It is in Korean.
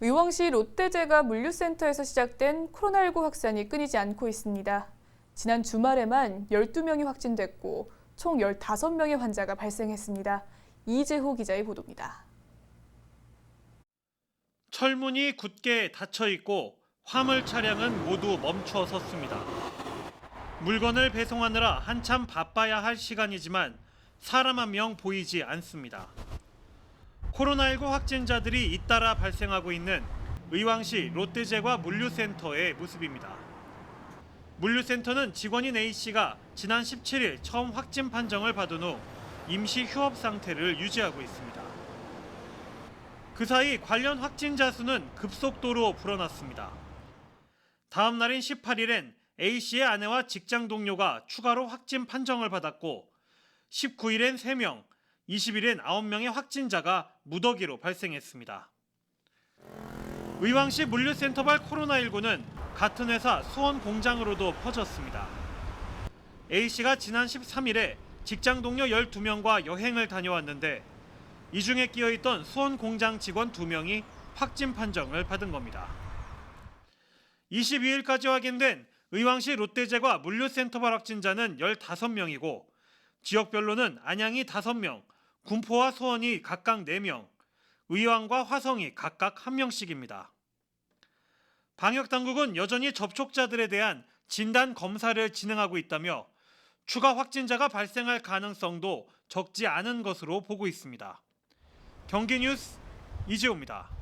의왕시 롯데제과 물류센터에서 시작된 코로나19 확산이 끊이지 않고 있습니다. 지난 주말에만 12명이 확진됐고 총 15명의 환자가 발생했습니다. 이재호 기자의 보도입니다. 철문이 굳게 닫혀 있고 화물 차량은 모두 멈춰 섰습니다. 물건을 배송하느라 한참 바빠야 할 시간이지만 사람 한 명 보이지 않습니다. 코로나19 확진자들이 잇따라 발생하고 있는 의왕시 롯데제과 물류센터의 모습입니다. 물류센터는 직원인 A씨가 지난 17일 처음 확진 판정을 받은 후 임시 휴업 상태를 유지하고 있습니다. 그 사이 관련 확진자 수는 급속도로 불어났습니다. 다음 날인 18일엔 A씨의 아내와 직장 동료가 추가로 확진 판정을 받았고 19일엔 3명, 20일엔 9명의 확진자가 무더기로 발생했습니다. 의왕시 물류센터발 코로나19는 같은 회사 수원 공장으로도 퍼졌습니다. A씨가 지난 13일에 직장 동료 12명과 여행을 다녀왔는데 이 중에 끼어 있던 수원 공장 직원 2명이 확진 판정을 받은 겁니다. 22일까지 확인된 의왕시 롯데제과 물류센터발 확진자는 15명이고 지역별로는 안양이 5명, 군포와 수원이 각각 4명, 의왕과 화성이 각각 1명씩입니다. 방역 당국은 여전히 접촉자들에 대한 진단 검사를 진행하고 있다며 추가 확진자가 발생할 가능성도 적지 않은 것으로 보고 있습니다. 경기 뉴스 이재호입니다.